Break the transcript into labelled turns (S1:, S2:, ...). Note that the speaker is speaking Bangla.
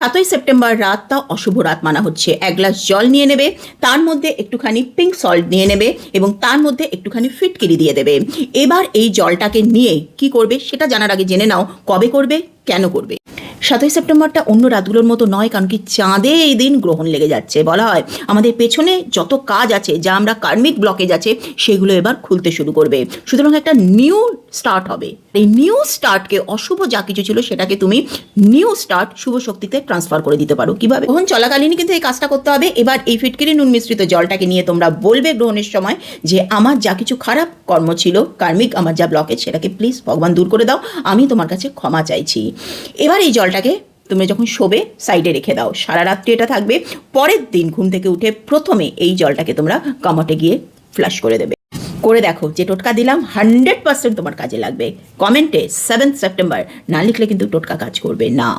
S1: সাতই সেপ্টেম্বর রাত রাতটা অশুভ রাত মানা হচ্ছে। এক গ্লাস জল নিয়ে নেবে, তার মধ্যে একটুখানি পিঙ্ক সল্ট নিয়ে নেবে এবং তার মধ্যে একটুখানি ফিটকিরি দিয়ে দেবে। এবার এই জলটাকে নিয়ে কি করবে সেটা জানার আগে জেনে নাও, কবে করবে, কেন করবে। সাতই সেপ্টেম্বরটা অন্য রাতগুলোর মতো নয়, কারণ কি চাঁদে এই দিন গ্রহণ লেগে যাচ্ছে, বলা হয়। আমাদের পেছনে যত কাজ আছে, যা আমরা কার্মিক ব্লকেজ আছে, সেগুলো এবার খুলতে শুরু করবে। সুতরাং একটা নিউ স্টার্ট হবে। এই নিউ স্টার্টকে অশুভ যা কিছু ছিল, সেটাকে তুমি নিউ স্টার্ট শুভ শক্তিতে ট্রান্সফার করে দিতে পারো। কীভাবে? গ্রহণ চলাকালীনই কিন্তু এই কাজটা করতে হবে। এবার এই ফিটকিরি নুন মিশ্রিত জলটাকে নিয়ে তোমরা বলবে গ্রহণের সময় যে, আমার যা কিছু খারাপ কর্ম ছিল, কার্মিক আমার যা ব্লকেজ, সেটাকে প্লিজ ভগবান দূর করে দাও। আমি তোমার কাছে ক্ষমা চাইছি। এবার এই জলটাকে তুমি যখন শোবে সাইডে রেখে দাও। সারা রাত্রি এটা থাকবে। পরের দিন ঘুম থেকে উঠে প্রথমে এই জলটাকে তোমরা কামটে গিয়ে ফ্লাশ করে দেবে। করে দেখো যে টোটকা দিলাম হান্ড্রেড পার্সেন্ট তোমার কাজে লাগবে। কমেন্টে সেভেন্থ সেপ্টেম্বর না লিখলে কিন্তু টোটকা কাজ করবে না।